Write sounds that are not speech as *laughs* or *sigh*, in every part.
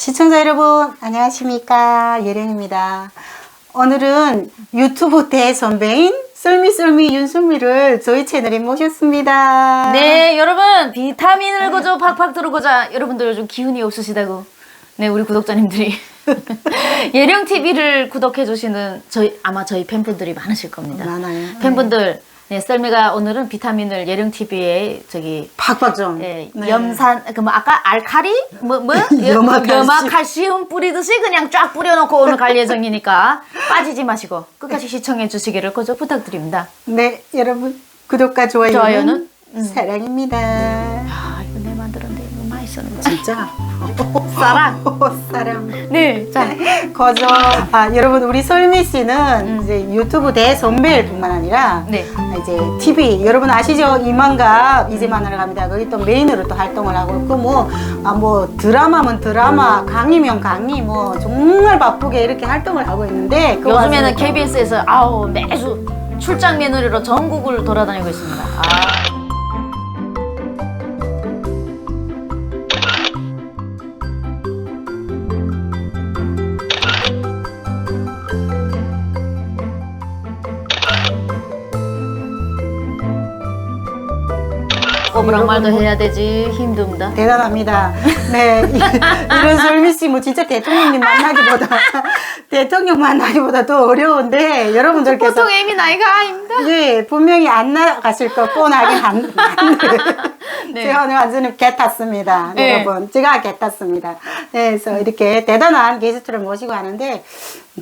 시청자 여러분 안녕하십니까 예령입니다. 오늘은 유튜브 대선배인 썰미썰미 윤순미를 저희 채널에 모셨습니다. 네, 여러분 비타민을 거저 팍팍 들어보자. 여러분들 요즘 기운이 없으시다고. 네, 우리 구독자님들이 *laughs* 예령 TV를 구독해 주시는 저희 아마 저희 팬분들이 많으실 겁니다. 많아요. 팬분들, 네, 썰미가 오늘은 비타민을 예령 TV에 저기 팍팍 좀. 예, 네. 염산 그 뭐 아까 알카리 뭐뭐 *laughs* 염화칼슘. 염화칼슘 뿌리듯이 그냥 쫙 뿌려놓고 오늘 갈 예정이니까 *laughs* 빠지지 마시고 끝까지 시청해 주시기를 거저 부탁드립니다. 네 여러분 구독과 좋아요는, 좋아요는? 음. 사랑입니다. 아 이거 내 만들었는데 이거 맛있었는데. 진짜 *laughs* *laughs* 사랑. 사랑. 네, 자. *laughs* 거저 아 여러분 우리 설미 씨는 이제 유튜브 대선배일 뿐만 아니라 네. 이제 TV 여러분 아시죠 이만갑 이제 만나러 갑니다 거기 또 메인으로 또 활동을 하고 있고 뭐 아 뭐 드라마면 드라마 강의면 강의 뭐 정말 바쁘게 이렇게 활동을 하고 있는데 그거 요즘에는 가지고 KBS에서 아우 매주 출장 며느리로 전국을 돌아다니고 있습니다. 아. 꼬부랑 말도 해야 되지 힘듭니다. 대단합니다. 네 이- 이런 설미 씨 뭐 진짜 대통령님 만나기보다 *laughs* 대통령 만나기보다 더 어려운데 여러분들께서 보통 애미 나이가 아닙니다. 네, 분명히 안 나가실 거 뻔하긴 한, 한데. 네. 제가 오늘 완전히 개 탔습니다. 네. 여러분. 제가 개 탔습니다. 네, 그래서 이렇게 대단한 게스트를 모시고 하는데,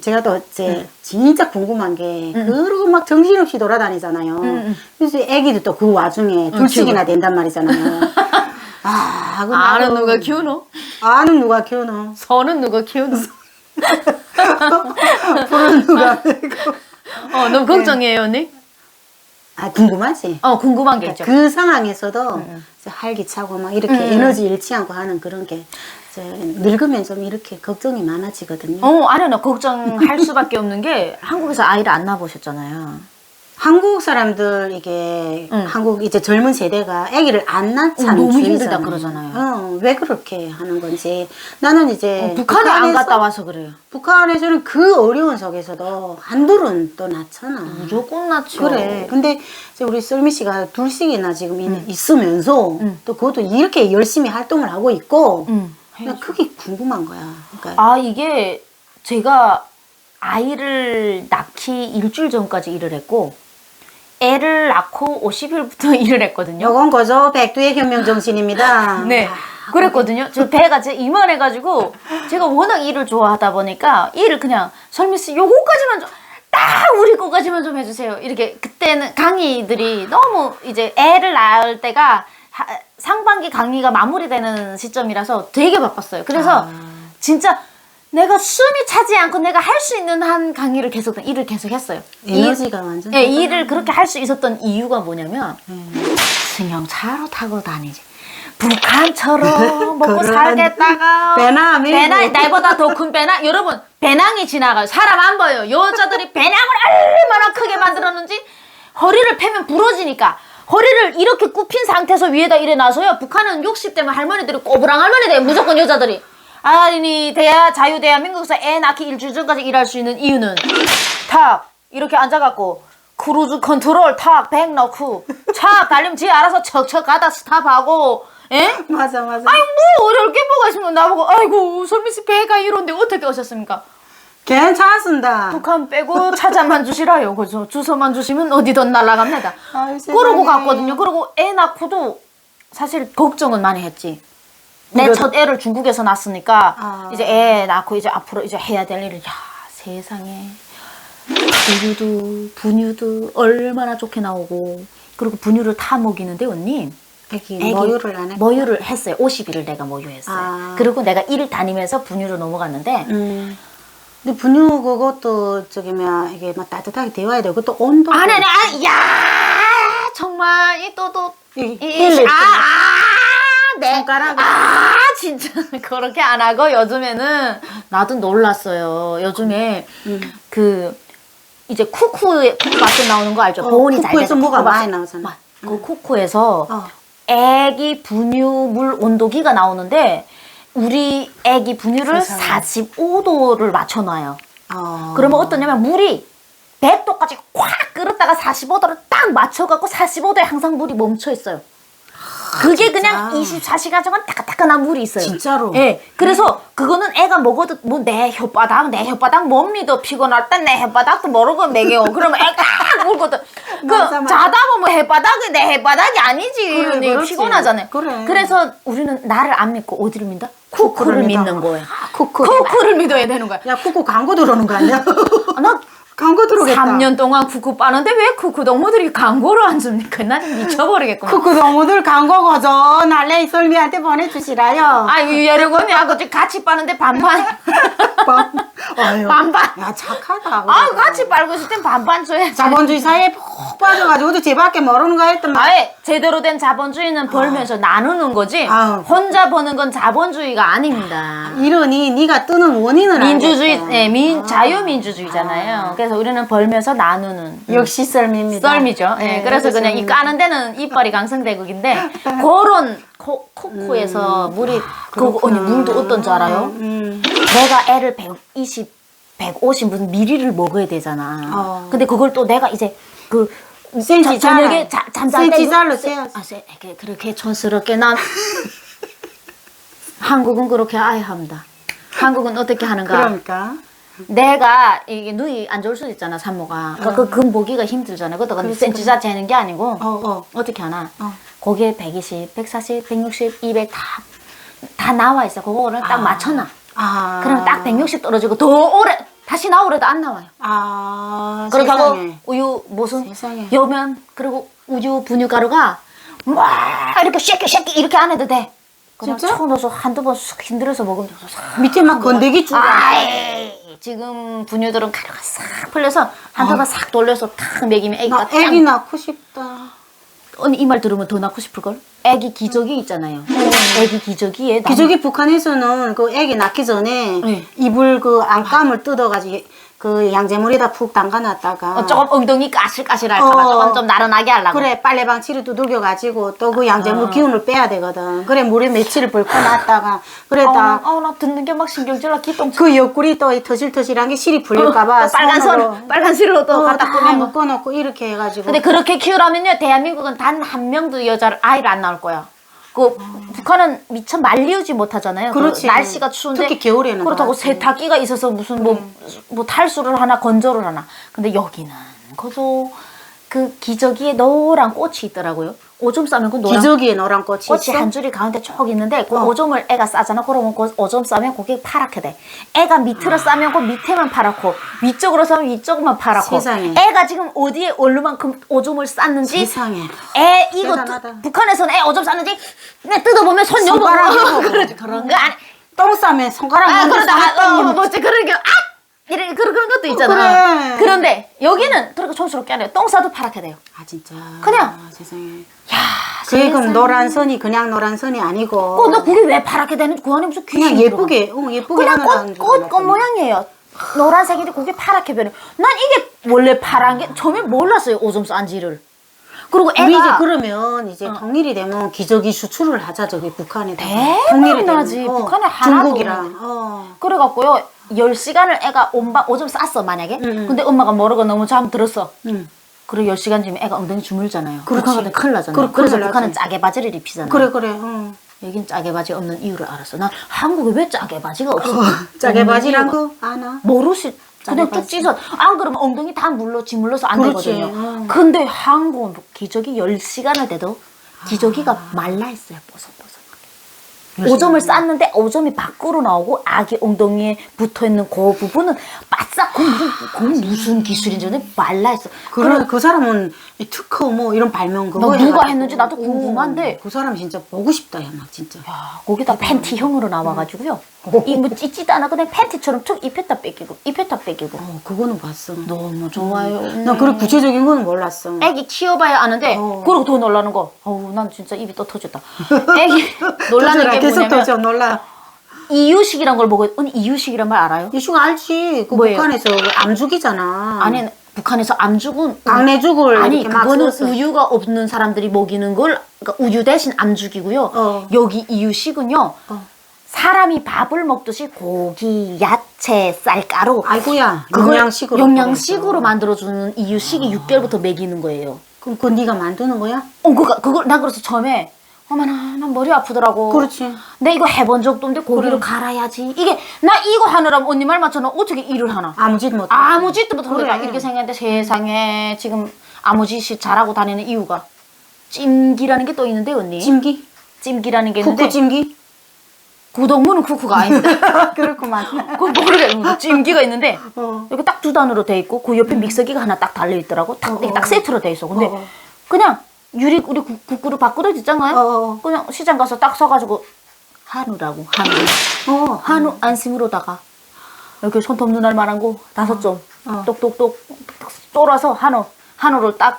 제가 또 이제 진짜 궁금한 게, 그러고 막 정신없이 돌아다니잖아요. 음. 그래서 애기도 또 그 와중에 둘씩이나 된단 말이잖아요. *laughs* 아, 그 아는 누가 키우노? 아는 누가 키우노? 서는 누가 키우노? 푸른 *laughs* 누가. 어, 너무 걱정이에요, 언니? 아, 궁금하지? 어, 궁금한 게 있죠. 그 상황에서도 이제 활기차고 막 이렇게 음. 에너지 잃지 않고 하는 그런 게 이제 늙으면 좀 이렇게 걱정이 많아지거든요. 어, 아니요, 나 걱정할 수밖에 없는 게 한국에서 아이를 안 낳아보셨잖아요. 한국 사람들 이게 응. 한국 이제 젊은 세대가 아기를 안 낳자는 어, 너무. 힘들다 그러잖아요. 어, 왜 그렇게 하는 건지 나는 이제 어, 북한에 안 갔다 와서 그래요. 북한에서는 그 어려운 속에서도 한둘은 또 낳잖아. 무조건 낳죠. 그래. 근데 우리 썰미 씨가 둘씩이나 지금 있- 있으면서 음. 또 그것도 이렇게 열심히 활동을 하고 있고 응. 나 그게 궁금한 거야. 그러니까 아, 이게 제가 아이를 낳기 일주일 전까지 일을 했고, 애를 낳고 50일부터 *laughs* 일을 했거든요. 요건 거저 백두의 혁명 정신입니다. *laughs* 네. 아, 그랬거든요. 저 배가 제 이만해가지고 제가 워낙 일을 좋아하다 보니까 일을 그냥 설미스 요거까지만 좀. 딱 우리 거까지만 좀 해주세요. 이렇게 그때는 강의들이 너무 이제 애를 낳을 때가 하- 상반기 강의가 마무리되는 시점이라서 되게 바빴어요. 그래서 아. 진짜 내가 숨이 차지 않고 내가 할 수 있는 한 강의를 계속 일을 계속 했어요. 에너지가 완전 예, 대단하네. 일을 그렇게 할 수 있었던 이유가 뭐냐면 음. 승용차로 타고 다니지. 북한처럼 *laughs* 먹고 살겠다가 배낭이 배낭 뭐. 나보다 더 큰 배낭 여러분 배낭이 지나가요 사람 안 보여요 여자들이 배낭을 얼마나 크게 만들었는지 허리를 펴면 부러지니까 허리를 이렇게 굽힌 상태에서 위에다 놔서요 북한은 60대면 할머니들이 꼬부랑 할머니 돼요 무조건 여자들이 아니 대야 자유 대한민국에서 애 낳기 일주일 전까지 일할 수 있는 이유는 탁 이렇게 앉아갖고 크루즈 컨트롤 탁백 넣고 착 달리면 지 알아서 척척 가다 스탑하고 예? 맞아 맞아. 아니 뭐 어려울 게 뭐가 있으면 나보고 아이고 설미 씨 배가 이런데 어떻게 오셨습니까? 괜찮습니다. 북한 빼고 찾아만 주시라요. 그죠? 주소만 주시면 어디든 날아갑니다. 아유, 세상에. 그러고 갔거든요. 그리고 애 낳고도 사실 걱정은 많이 했지. 내 이거- 첫 애를 중국에서 낳았으니까 아. 이제 애 낳고 이제 앞으로 이제 해야 될 일을 야 세상에 분유도 분유도 얼마나 좋게 나오고 그리고 분유를 타 먹이는데 언니 애기, 애기 모유를 안 해. 모유를 했어요. 50일을 내가 모유했어요. 아. 그리고 내가 일 다니면서 분유로 넘어갔는데 음. 근데 분유 그것도 저기 뭐야 이게 막 따뜻하게 데워야 돼. 그것도 온도. 아니 야 정말 이 또또 이- 힐아 아네 손가락을. 아 진짜 *laughs* 그렇게 안 하고 요즘에는 나도 놀랐어요. 요즘에 음. 그 이제 쿠쿠에 쿠쿠 맛에 나오는 거 알죠? 어, 보온이 잘 쿠쿠에서 돼서 뭐가 쿠쿠 맛- 많이 나오잖아. 맛. 그 쿠쿠에서 어. 애기 분유 물 온도기가 나오는데 우리 애기 분유를 세상에. 45도를 맞춰놔요. 어. 그러면 어떠냐면 물이 100도까지 꽉 끓었다가 45도를 딱 맞춰갖고 45도에 항상 물이 멈춰 있어요. 그게 그냥 24시간 동안 따끈따끈한 물이 있어요. 진짜로? 예. 그래서 그거는 애가 먹어도 뭐 내 혓바닥, 내 혓바닥 몸니도 피곤할 때내 혓바닥도 모르고 먹여. 그러면 애가 딱 울거든. *laughs* 그 맞아, 맞아. 자다 보면 혓바닥이 내 혓바닥이 아니지. 그래, 근데 그렇지. 피곤하잖아요. 그래. 그래서 우리는 나를 안 믿고 어디를 믿다? 쿠쿠를 믿어. 믿는 거예요. 아, 쿠쿠. 쿠쿠를 믿어야 되는 거야. 야, 쿠쿠 광고 들어오는 거 아니야? 아, 나 *laughs* 광고 들어오겠다. 3년 동안 쿠쿠 빠는데 왜 쿠쿠 동무들이 광고를 안 줍니까? 나는 미쳐버리겠구만. 쿠쿠 동무들 광고 거저 날래 썰미한테 보내주시라요. 아유, 여러분이 하고 같이 빠는데 반반. 반- *laughs* 어휴. 반반. 야, 착하다. 아, 같이 빨고 있을 땐 반반 줘야지. 자본주의 사회에 푹 빠져가지고 제 밖에 모르는 거 했더만. 아예 제대로 된 자본주의는 벌면서 나누는 거지. 아우. 혼자 버는 건 자본주의가 아닙니다. 이러니 네가 뜨는 원인은 민주주의. 네, 민, 자유민주주의잖아요. 그래서 우리는 벌면서 나누는. 역시 썰미입니다. 썰미죠. 예, 네, 그래서 그냥 이. 까는 데는 이빨이 강성대국인데 *laughs* 그런 코, 코코에서 물이 그거 언니 물도 어떤 줄 알아요? 음. 내가 애를 120, 150 무슨 미리를 먹어야 되잖아. 어. 근데 그걸 또 내가 이제 그 센치 저- 저녁에 잘라. 자, 잠잘 때 센치 그- 잘라 세- 세야지. 아, 세, 이렇게 그렇게 촌스럽게 난 *laughs* 한국은 그렇게 아예 합니다. 한국은 어떻게 하는가? 그러니까. 내가 이게 눈이 안 좋을 수도 있잖아 산모가 그러니까 그 근보기가 힘들잖아 그것도 그렇지, 센치 자체 하는 게 아니고 어, 어. 어떻게 하나 어. 거기에 120, 140, 160, 200 다 다 나와 있어 그거를 딱 맞춰놔 아. 그럼 딱 160 떨어지고 더 오래 다시 나오래도 안 나와요 아. 그렇게 하고 세상에. 우유 무슨 세상에. 여면 그리고 우유 분유 가루가 막 이렇게 쉐끼 쉐끼 이렇게 안 해도 돼 그냥 진짜? 쳐넣어서 한두 번쑥 흔들어서 먹으면 돼서 싹 밑에 막 건더기 주고. 아이 지금 분유들은 가루가 싹 풀려서 한두 번싹 돌려서 탁 먹이면 애기가 나 애기 낳고 싶다. 언니 이 말 들으면 더 낳고 싶을걸? 애기 기저귀 있잖아요 애기 기저귀에 남- 기저귀 북한에서는 그 애기 낳기 전에 네. 이불 그 안감을 뜯어가지고 그 양재물에다 푹 담가놨다가 어, 조금 엉덩이 까실까실할까봐 어. 조금 좀 나른하게 하려고 그래 빨래방 치를 두들겨가지고 또 그 양재물 아. 기운을 빼야 되거든. 그래 물에 며칠을 벌고 놨다가 그랬다 아우 나 듣는 게 막 신경질나 기똥 그 옆구리 또 터실터실한 게 실이 풀릴까봐 또 빨간 선 빨간 실로 또 어, 갖다 다 꾸미고 묶어놓고 이렇게 해가지고 근데 그렇게 키우라면요 대한민국은 단 한 명도 여자를 아이를 안 낳을 거야. 그 북한은 미처 말리우지 못하잖아요. 그 그렇지. 날씨가 추운데 특히 겨울에는 그렇다고. 세탁기가 있어서 무슨 뭐 뭐 탈수를 하나 건조를 하나. 근데 여기는 그도 그 기저귀에 노란 꽃이 있더라고요. 오줌 싸면 그 노란 기저귀에 노란 꽃이, 꽃이 있어? 한 줄이 가운데 쭉 있는데 그 어. 오줌을 애가 싸잖아. 그러면 그 오줌 싸면 그게 파랗게 돼. 애가 밑으로 싸면 그 밑에만 파랗고 위쪽으로 싸면 위쪽만 파랗고. 세상에. 애가 지금 어디에 얼마만큼 오줌을 쌌는지 세상에. 애 이거 대단하다. 뜯- 북한에서는 애 오줌 쌌는지 그냥 뜯어보면 손 요거 손가락으로. 그러지 그런 거 아니. 똥 싸면 손가락 아 먼저 그러다가 싸면 어, 뭐지 그런 게 아! 이런 그런 그런 것도 있잖아. 그래. 그런데 여기는 그렇게 촌스럽게 안 해요. 똥 싸도 파랗게 돼요. 아 진짜 그냥. 아, 세상에 야, 세상에. 노란 선이 그냥 노란 선이 아니고 어, 나 그게 왜 파랗게 되는지 그 안에 무슨 그냥 귀신이 들어가. 예쁘게 어 예쁘게 그냥 하느라는 꽃, 줄 꽃, 알았더니. 꽃 모양이에요. 노란색인데 그게 파랗게 변해. 난 이게 원래 파란 게 처음에 몰랐어요. 오줌 싼지를. 그리고 애가 우리 이제 그러면 이제 통일이 되면 기저귀 수출을 하자 저기 북한에다 대단하지. 북한에 하나도 중국이랑 없는데. 어. 그래갖고요. 10시간을 애가 온바 오줌 쌌어 만약에. 응, 응. 근데 엄마가 모르고 너무 잠들었어. 응. 그리고 10시간 뒤면 애가 엉덩이 주물잖아요. 그렇지. 북한은 큰일 나잖아요. 그래, 그래서 큰일 북한은 나지. 짜게 바지를 입히잖아요. 그래 그래 어. 여긴 짜게 바지 없는 이유를 알았어. 난 한국에 왜 짜게 바지가 없어? *laughs* 짜게 없는 바지란 이유가. 거 아나? 모르시 그냥 짜게 쭉 찢어 안 그러면 엉덩이 다 물러 지물러서 안 그렇지. 되거든요 어. 근데 한국은 기저귀 10시간을 돼도 기저귀가 말라 있어요 뽀송뽀송 오점을 쌌는데 오점이 밖으로 나오고 아기 엉덩이에 붙어있는 그 부분은 바싹 그 무슨, 그 무슨 기술인지 말라 있어. 그런 그 사람은 이 특허 뭐 이런 발명 그거 나 누가. 했는지 나도 궁금한데. 오, 그 사람 진짜 보고 싶다 야나 진짜. 야, 거기다. 팬티형으로 나와가지고요 이 뭐 찢지도 않아. 그냥 팬티처럼 툭 입혔다 뺏기고 입혔다 뺏기고. 어 그거는 봤어. 너무 좋아요. 나 그런 구체적인 거는 몰랐어. 애기 키워봐야 아는데 어. 그리고 더 놀라는 거. 어우 난 진짜 입이 또 터졌다. 애기 *laughs* *laughs* 놀라는 터져라, 게 계속 뭐냐면 터져 놀라. 이유식이란 걸 보고 언니 이유식이란 말 알아요? 이슈가 알지. 그 뭐예요? 북한에서 그 암죽이잖아. 아니 북한에서 암 죽은 강내 죽을 아니 이렇게 막 그거는 썰었어. 우유가 없는 사람들이 먹이는 걸 그러니까 우유 대신 암 죽이고요. 어. 여기 이유식은요. 어. 사람이 밥을 먹듯이 고기, 야채, 쌀가루 아이고야 그걸 영양식으로 영양식으로. 만들어주는 이유식이 6개월부터 먹이는 거예요. 그럼 그거 네가 만드는 거야? 어, 그거, 그걸, 나 그래서 처음에, 어머나, 난 머리 아프더라고. 그렇지. 내 이거 해본 적도 없는데 고기를. 갈아야지. 이게, 나 이거 하느라면 언니 말 맞춰는 어떻게 일을 하나? 아무 짓 못. 아무 짓도 못하고 그래. 나 이렇게 생겼는데 세상에 지금 아무 짓이 잘하고 다니는 이유가 찜기라는 게 또 있는데, 언니. 찜기? 찜기라는 게 있는데. 쿠쿠 찜기? 구동무는 쿠쿠가 아닙니다. *laughs* 그렇구만. 그 모르겠는데 찜기가 있는데 어. 여기 딱 두 단으로 돼 있고 그 옆에 믹서기가 하나 딱 달려 있더라고. 딱, 이게 딱 세트로 돼 있어. 근데 어, 어. 그냥 유리 우리 국- 국그릇 밥그릇 있잖아요. 어, 어. 그냥 시장 가서 딱 서가지고 한우라고 한우. 어. 한우 안심으로다가 이렇게 손톱 눈알 만한 거 다섯 점 어. 똑똑똑 썰어서 한우 한우를 딱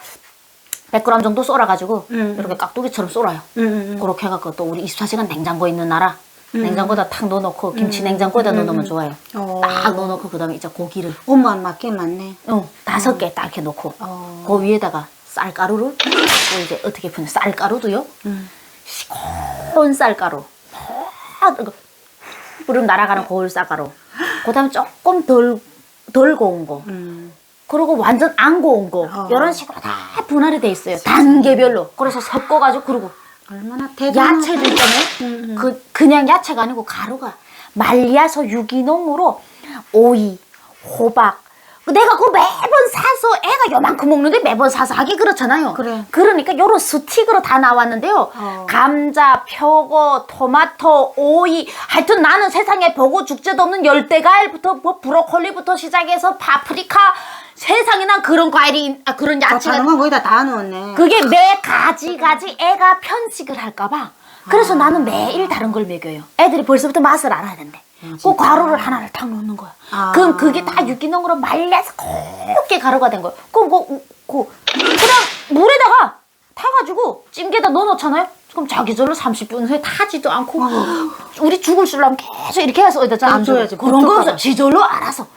100g 정도 썰어가지고 음. 이렇게 깍두기처럼 썰어요. 응, 응, 응. 그렇게 해갖고 또 우리 24시간 냉장고 있는 나라 냉장고에다 탁 넣어놓고 김치 냉장고에다 넣어놓으면 좋아요. 어. 딱 넣어놓고 그다음에 이제 고기를 엄마 안 맞게 맞네. 어, 다섯 개 딱 이렇게 넣고 어. 그 위에다가 쌀가루를 또 이제 어떻게 푸는 쌀가루도요. 응. 시원 쌀가루. 부름 날아가는 고울 쌀가루. 그다음에 조금 덜 덜 고운 거. 응. 그리고 완전 안 고운 거. 어. 이런 식으로 다 분할이 돼 있어요. 단계별로. 그래서 섞어가지고 그리고 얼마나 대단하다. 야채도 있잖아요. 그 그냥 야채가 아니고 가루가 말려서 유기농으로 오이, 호박. 내가 그 매번 사서 애가 요만큼 먹는데 매번 사서 하기 그렇잖아요. 그래. 그러니까 요런 스틱으로 다 나왔는데요. 어. 감자, 표고, 토마토, 오이. 하여튼 나는 세상에 보고 죽지도 없는 열대과일부터 뭐 브로콜리부터 시작해서 파프리카. 세상에 난 그런 과일이 아 그런 아, 야채가 다른 건 거기다 다 넣었네. 그게 매 가지 가지 애가 편식을 할까봐. 그래서 나는 매일 다른 걸 먹여요. 애들이 벌써부터 맛을 알아야 된대. 그 가루를 하나를 탁 넣는 거야. 아. 그럼 그게 다 유기농으로 말려서 곱게 가루가 된 거야. 그럼 그, 그 그냥 물에다가 타가지고 찜기에다 넣어놓잖아요. 그럼 자기 절로 30분 후에 타지도 않고 우리 죽을 쓰려면 계속 이렇게 해서 어디다 안 줘야 줘야지. 그런 거 붙을까 없어. 봐. 지절로 알아서.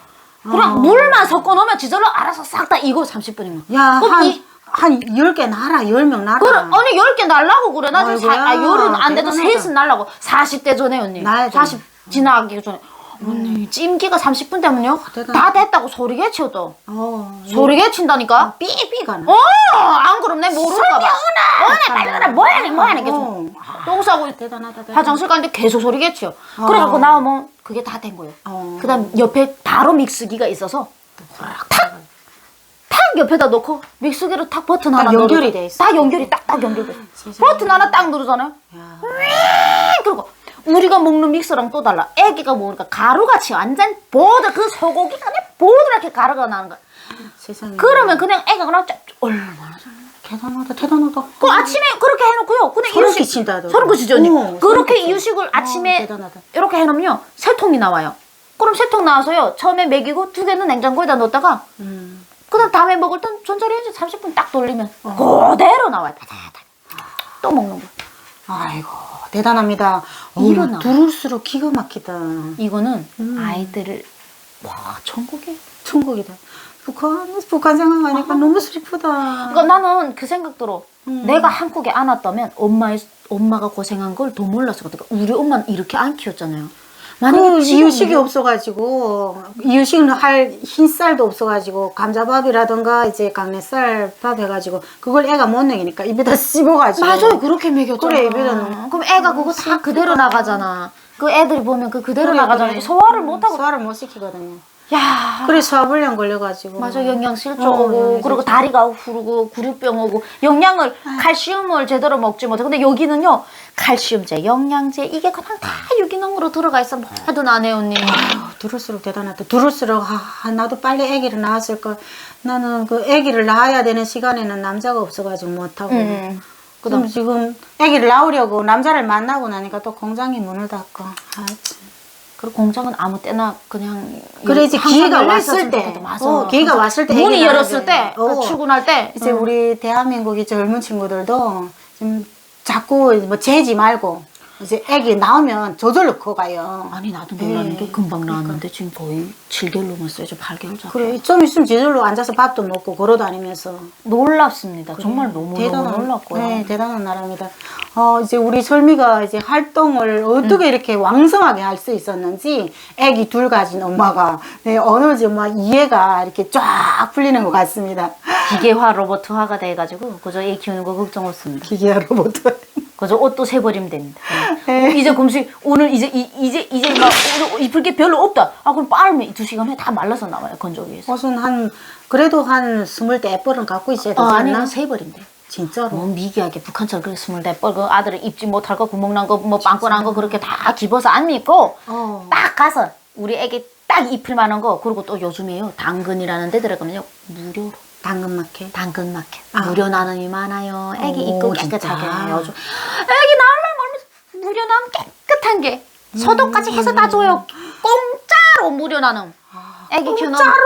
그냥 물만 섞어 놓으면 지절로 알아서 싹다 이거 30분이면. 야, 한, 한 10개 날아, 10명 날아. 그래, 아니, 열 개 날라고 그래. 나 지금 사, 아이고야, 아, 열은 안 돼도 대단하다. 셋은 날라고. 40대 전에, 언니. 나야 돼. 40 지나가기 전에. 언니, 찜기가 30분 되면요. 대단하다. 다 됐다고 소리게 치워도. 어. 소리게 친다니까? 삐삐 가 나. 어, 안 그럼 내 모를까봐. 뭐하네, 빨리 가라. 뭐하네, 뭐하네. 계속. 어. 똥 싸고 대단하다, 대단하다. 화장실 가는데 계속 치워. 어. 그래갖고 나오면 그게 다 된 거예요. 어. 그 다음 옆에 바로 믹스기가 있어서 탁! 탁 옆에다 놓고 믹스기로 탁 버튼 하나 연결이 누르- 돼 있어. 딱 연결이 딱딱 연결돼. 세상에. 버튼 하나 딱 누르잖아요. 야. 그리고 우리가 먹는 믹서랑 또 달라. 애기가 먹으니까 가루같이 완전 보드 그 소고기가 그냥 보드랗게 가루가 나는 거야. 세상에. 그러면 그냥 애가 그냥 쫙 얼마나 잘. 대단하다, 대단하다. 그 아침에 그렇게 해놓고요. 그냥 소름 이유식- 끼친다, 너. 소름 끼치죠, 언니. 어, 소름 그렇게 끼쳐. 이유식을 아침에 대단하다. 이렇게 해놓으면요. 세 통이 나와요. 그럼 세 통 나와서요. 처음에 먹이고 두 개는 냉장고에다 넣었다가 음. 그다음 다음에 먹을 땐 전자레인지 30분 딱 돌리면 어. 그대로 나와요. 다다다. 또 먹는 거. 아이고, 대단합니다. 일어나. 어우, 들을수록 기가 막히다. 이거는 음. 아이들을 와 천국에. 천국이다. 북한, 북한 생각하니까 너무 슬프다. 그러니까 나는 그 생각 들어. 음. 내가 한국에 안 왔다면 엄마의 엄마가 고생한 걸 더 몰랐을 것 같아. 우리 엄마는 이렇게 안 키웠잖아요. 그 지금 이유식이 없어가지고 이유식은 할 흰쌀도 없어가지고 감자밥이라던가 이제 강내쌀 밥 해가지고 그걸 애가 못 먹이니까 입에다 씹어가지고 맞아요 그렇게 먹였잖아 그래, 입에다 넣으면. 그럼 애가 그거 다 그대로 나가잖아 그 애들이 보면 그 그대로 그래, 나가잖아 그래. 소화를 못하고 소화를 못 시키거든요. 야 그래 소화불량 걸려가지고 맞아 영양실조 어, 오고 영양실조. 그리고 다리가 후르고 구류병 오고 영양을 칼슘을 제대로 먹지 못해 근데 여기는요 칼슘제 영양제 이게 그냥 다 유기농으로 들어가 있어 뭐든 안해 언니 아유, 들을수록 대단하다. 들을수록 아, 나도 빨리 아기를 낳았을 걸. 나는 그 아기를 낳아야 되는 시간에는 남자가 없어가지고 못하고. 음. 그다음 지금 아기를 낳으려고 남자를 만나고 나니까 또 공장이 문을 닫고. 아, 참. 그리고 공장은 아무 때나 그냥 그래 이제 항상 기회가 왔을 때. 맞아. 어, 기회가 왔을 때 문이 열었을 때 하는데. 어. 출근할 때 이제 응. 우리 대한민국의 젊은 친구들도 좀 자꾸 뭐 재지 말고 이제 애기 나오면 저절로 커가요. 아니 나도 놀라는 네. 게 금방 나왔는데 지금 거의 7개월 넘었어요. 저 8개월 전. 그래 좀 있으면 저절로 앉아서 밥도 먹고 걸어다니면서 놀랍습니다. 정말 너무 대단한 너무 놀랐고요. 네, 대단한 나라입니다. 어, 이제 우리 설미가 이제 활동을 음. 어떻게 이렇게 왕성하게 할 수 있었는지 애기 둘 가진 엄마가 네, 어느 정말 이해가 이렇게 쫙 풀리는 것 같습니다. 기계화 로봇화가 돼가지고 그저 애 키우는 거 걱정 없습니다. 기계야 로봇. 그저 옷도 세버리면 됩니다. 네. 어, 이제 금식 오늘 이제 이, 이제 이제 막 오늘 입을 게 별로 없다. 아 그럼 빠르면 두 시간 후에 다 말라서 나와요 건조기에서. 옷은 한 그래도 한 스물 대 뻘은 갖고 있어야 되지 어, 아니 않나? 한세 벌인데. 진짜로. 뭐 미개하게 북한처럼 그렇게 스물네 뻘그 아들을 입지 못할 거 구멍 난 거 뭐 빵꾸 난 거 그렇게 다 집어서 안 입고 어. 딱 가서 우리 애기 딱 입힐 만한 거 그리고 또 요즘에요 당근이라는 데 들어가면요 무료로 당근마켓. 당근 마켓 아. 무료 나눔이 많아요. 애기 오, 입고? 깨끗하게 요즘 애기 나오려면 무료 나눔 깨끗한 게 소독까지 해서 다 줘요. 공짜로 무료 나눔. 애기 키우는 공짜로.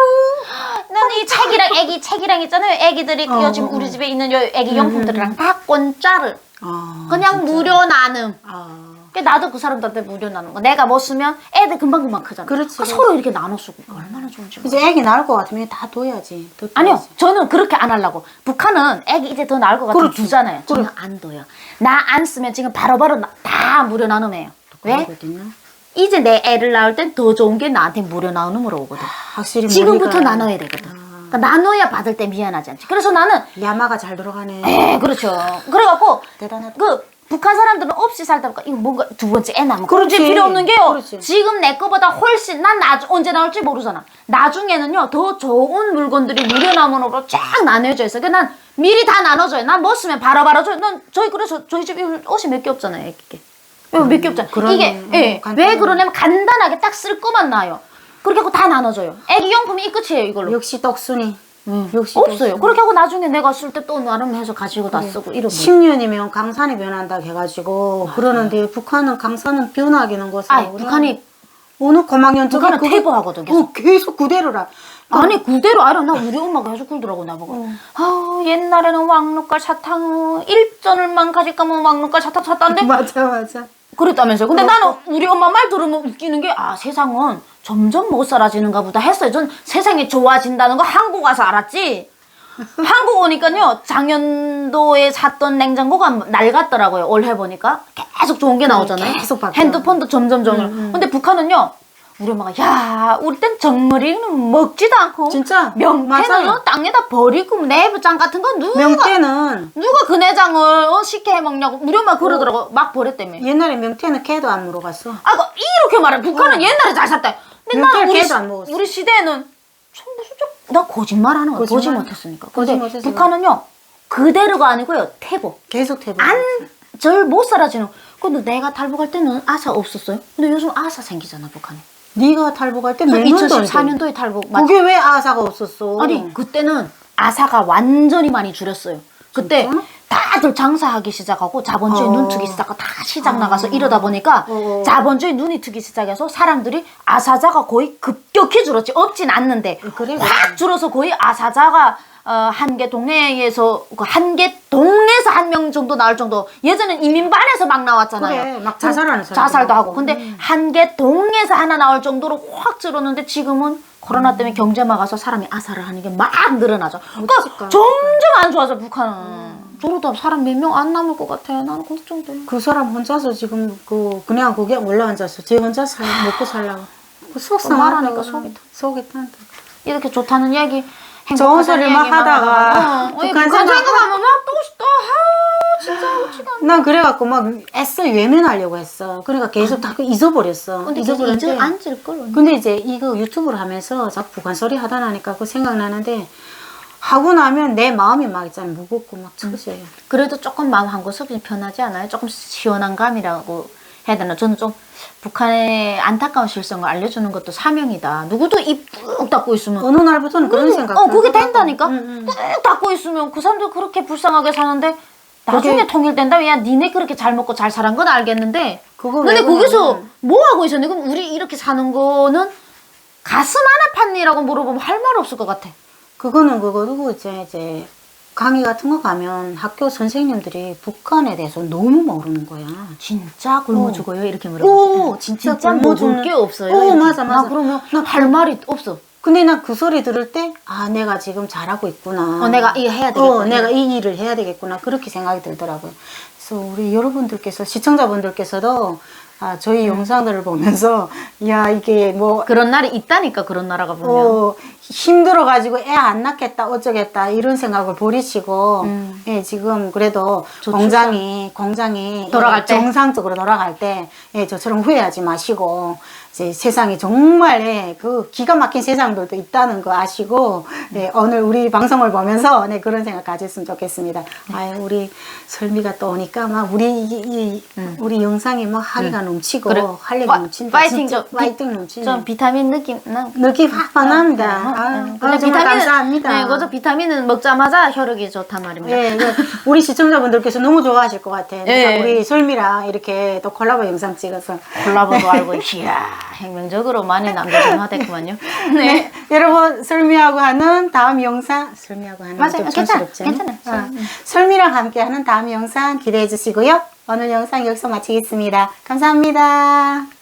난이 책이랑 애기 책이랑 있잖아요. 애기들이 어, 요즘 어, 우리 집에 있는 요 애기 용품들이랑 다 공짜로 아, 그냥. 무료 나눔. 아. 그 나도 그 사람들한테 무료 나누는 거. 내가 못 쓰면 애들 금방 금방 크잖아. 그렇지, 그. 서로 이렇게 나눠 쓰고 얼마나 좋은지. 몰라. 이제 애기 나올 것 같으면 다 둬야지. 더 아니요, 둬야지. 저는 그렇게 안 하려고. 북한은 애기 이제 더 나을 것 같으면 그렇지. 두잖아요. 저는 그렇지. 안 둬요. 나 안 쓰면 지금 바로바로 나- 다 무료 나눔해요. 왜? 이제 내 애를 낳을 땐 더 좋은 게 나한테 무료 나눔으로 오거든. 확실히 지금부터 머리가- 나눠야 되거든. 그러니까 나눠야 받을 때 미안하지 않지. 그래서 나는 야마가 잘 들어가네. 에 그렇죠. 그래갖고 대단하다. 그 북한 사람들은 없이 살다 보니까 이거 뭔가 두 번째 애 낳으면 그렇지. 그렇지 필요 없는 게요. 그렇지. 지금 내 거보다 훨씬 난 나중 언제 나올지 모르잖아. 나중에는요 더 좋은 물건들이 무료 나눔으로 쫙 나눠져 있어. 그러니까 난 미리 다 나눠줘요. 난 뭐 쓰면 바로바로 줘요. 난 저희 그래서 저희 집에 옷이 몇 개 없잖아요. 애기게. 몇 개 없잖아. 그러네. 이게 음, 예. 왜 그러냐면 간단하게 딱 쓸 거만 나요. 그렇게 하고 다 나눠줘요. 애기 용품이 이 끝이에요 이걸로. 역시 떡순이. 역시 없어요. 떡순이. 그렇게 하고 나중에 내가 쓸 때 또 나름 해서 가지고 다 쓰고 이러고. 10년이면 강산이 변한다 해가지고 그러는데 북한은 강산은 변하기는 것은 아, 북한이 어느 저게 북한은 그거- 퇴보하거든, 계속. 어, 계속 그대로라. 아니 그대로 알아 나 우리 엄마가 계속 그러더라고 나보고 아우 옛날에는 왕눈깔 사탕 일전을만 가질까면 왕눈깔 사탕 샀다는데 *laughs* 맞아 맞아. 그랬다면서요. 근데 나는 우리 엄마 말 들으면 웃기는 게 아 세상은 점점 못 살아지는가 보다 했어요. 전 세상이 좋아진다는 거 한국 와서 알았지? *laughs* 한국 오니까요 작년도에 샀던 냉장고가 낡았더라고요 올해 보니까. 계속 좋은 게 나오잖아요. 계속 바뀌어. 핸드폰도 점점 점점. 음, 음. 근데 북한은요 우리 엄마가 야 우리 땐 정머리는 먹지도 않고 진짜? 명태는 맞아요. 땅에다 버리고 내부장 같은 거 누가 명태는 누가 그 내장을 어, 쉽게 해 먹냐고 우리 엄마 그러더라고 막 버렸다며 옛날에 명태는 개도 안 물어봤어. 아, 그 이렇게 말해. 북한은 옛날에 잘 샀다. 근데 몇 나는 개를 우리, 깨도 안 먹었어. 우리 시대에는 전부 진짜 나 거짓말 하는 거야. 보지 거짓말. 못했으니까. 근데 못했어. 북한은요 그대로가 아니고요 태보. 계속 태보. 안 절 못 살아지는. 근데 내가 탈북할 때는 아사 없었어요. 근데 요즘 아사 생기잖아 북한에. 네가 탈북할 때저몇 년도 2014년도에 탈북 맞 그게 왜 아사가 없었어? 아니 그때는 아사가 완전히 많이 줄였어요. 그때 진짜? 다들 장사하기 시작하고 자본주의 어. 눈 트기 시작하고 다 시장 나가서 이러다 보니까 어. 자본주의 눈이 트기 시작해서 사람들이 아사자가 거의 급격히 줄었지 없진 않는데 그래, 확. 줄어서 거의 아사자가 어, 한 개 동네에서 그한개 동네에서 한 명 정도 나올 정도 예전엔 이민반에서 막 나왔잖아요. 그래, 막 자살하는 사람도 자살도 하고. 근데 한개 동네에서 하나 나올 정도로 확 줄었는데 지금은 코로나 때문에 경제 막아서 사람이 아사를 하는 게 막 늘어나죠. 그러니까 어찌까. 점점 안 좋아져 북한은. 저러다 사람 몇 명 안 남을 것 같아요. 나는 걱정돼. 그 사람 혼자서 지금 그 그냥 거기 올라앉았어. 제 혼자 살 먹고 살라고. 그 속상 말하니까 속이 타. 속이 탄다. 이렇게 좋다는 얘기 좋은 소리만 하다가 어, *laughs* 어, 북한 북한 생각- 생각하면 막또또 진짜 어찌가 난 그래갖고 막 애써 외면하려고 했어. 그러니까 계속 다 잊어버렸어. 근데 잊어버렸는데. 앉을 걸. 근데 이제 이거 유튜브를 하면서 자꾸 북한 소리 하다 나니까 그 생각나는데 하고 나면 내 마음이 막 있잖아 무겁고 막 처져요. 그래도 조금 마음 한 구석이 편하지 않아요? 조금 시원한 감이라고 해야 되나? 저는 좀 북한의 안타까운 실성을 알려주는 것도 사명이다. 누구도 입 꾹 닫고 있으면 어느 날부터는 그런 생각. 어, 그게 된다니까? 응, 응. 꾹 닫고 있으면 그 사람들 그렇게 불쌍하게 사는데 나중에 그게- 통일된다? 야, 니네 그렇게 잘 먹고 잘 살은 건 알겠는데 그거 근데 왜 거기서 뭐 하고 있었니? 그럼 우리 이렇게 사는 거는 가슴 하나 팠니라고 물어보면 할 말 없을 것 같아. 그거는 그거고 이제 이제 강의 같은 거 가면 학교 선생님들이 북한에 대해서 너무 모르는 거야. 진짜 굶어 어. 죽어요 이렇게 물어보세요. 오, 진짜 진짜 굶어 죽는- 게 없어요. 오, 이렇게. 맞아, 맞아. 나 그러면 나할 말이 없어. 근데 나그 소리 들을 때, 아, 내가 지금 잘하고 있구나. 어, 내가 이거 해야 되겠다. 어, 내가 이 일을 해야 되겠구나. 그렇게 생각이 들더라고요. 그래서 우리 여러분들께서, 시청자분들께서도, 아, 저희 영상들을 보면서, 야, 이게 뭐, 그런 날이 있다니까 그런 나라가 보면. 어, 힘들어가지고 애 안 낳겠다, 어쩌겠다, 이런 생각을 버리시고, 음. 예, 지금 그래도 좋죠. 공장이, 공장이 돌아갈 예, 때? 정상적으로 돌아갈 때, 예, 저처럼 후회하지 마시고, 이제 세상이 정말, 예, 그 기가 막힌 세상들도 있다는 거 아시고, 예, 오늘 우리 방송을 보면서, 네, 그런 생각 가졌으면 좋겠습니다. 아유, 우리 설미가 또 오니까 막 우리, 이, 이- 우리 영상이 막 하기가 넘치고, 그래. 활력이 파- 넘친다. 파이팅 진짜 좀. 파이팅 넘치네. 좀 비타민 느낌 나. 느낌 확. 어, 아, 네. 아, 정말 감사합니다. 네, 그저 비타민은 먹자마자 혈액이 좋단 말입니다. 예, 그 우리 시청자분들께서 너무 좋아하실 것 같아요. 예. 우리 솔미랑 이렇게 또 콜라보 영상 찍어서. 콜라보도 알고 이야 혁명적으로 많이 남자분하됐구만요. *laughs* 네. 여러분, 솔미하고 하는 다음 영상, 솔미하고 하는 맞아요. 좀 괜찮아, 촌스럽죠? 괜찮아. 어, 솔미랑 함께 하는 다음 영상 기대해 주시고요. 오늘 영상 여기서 마치겠습니다. 감사합니다.